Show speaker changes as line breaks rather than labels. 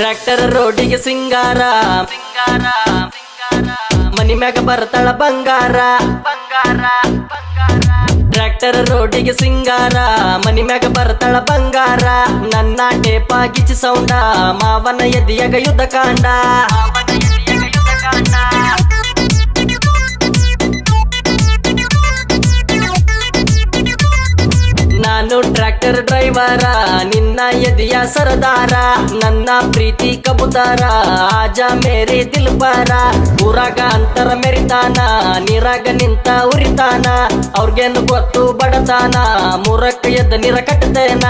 Tractor ರೋಡಿಗೆ ಸಿಂಗಾರ. ಸಿಂಗಾರ ಮನಿ ಮ್ಯಾಗ ಬರ್ತಾಳ ಬಂಗಾರ. ಬಂಗಾರ ಟ್ರ್ಯಾಕ್ಟರ್ ರೋಡಿಗೆ ಸಿಂಗಾರ. ಮನಿ ಮ್ಯಾಗ ಬರ್ತಾಳ ಬಂಗಾರ. ನನ್ನ ಟೇಪ ಸೌಂಡ. ಮಾವನ ಎದಿಯಾಗ ಯುದ್ಧ ಕಾಂಡ. ನಾನು ಟ್ರ್ಯಾಕ್ಟರ್ ಡ್ರೈವರ, ನಿನ್ನ ಎದಿಯ ಸರದಾರ, ನನ್ನ ಪ್ರೀತಿ ಕಬುತಾರ, ಆಜ ಮೇರಿ ದಿಲ್ಬಾರ ಊರಾಗ ಅಂತರ ಮೆರಿತಾನ, ನೀರಾಗ ನಿಂತ ಉರಿತಾನ, ಅವ್ರಿಗೇನು ಗೊತ್ತು ಬಡತಾನ, ಮೂರಕ್ಕ ಎದ್ದ ನೀರ ಕಟ್ಟತೇನ?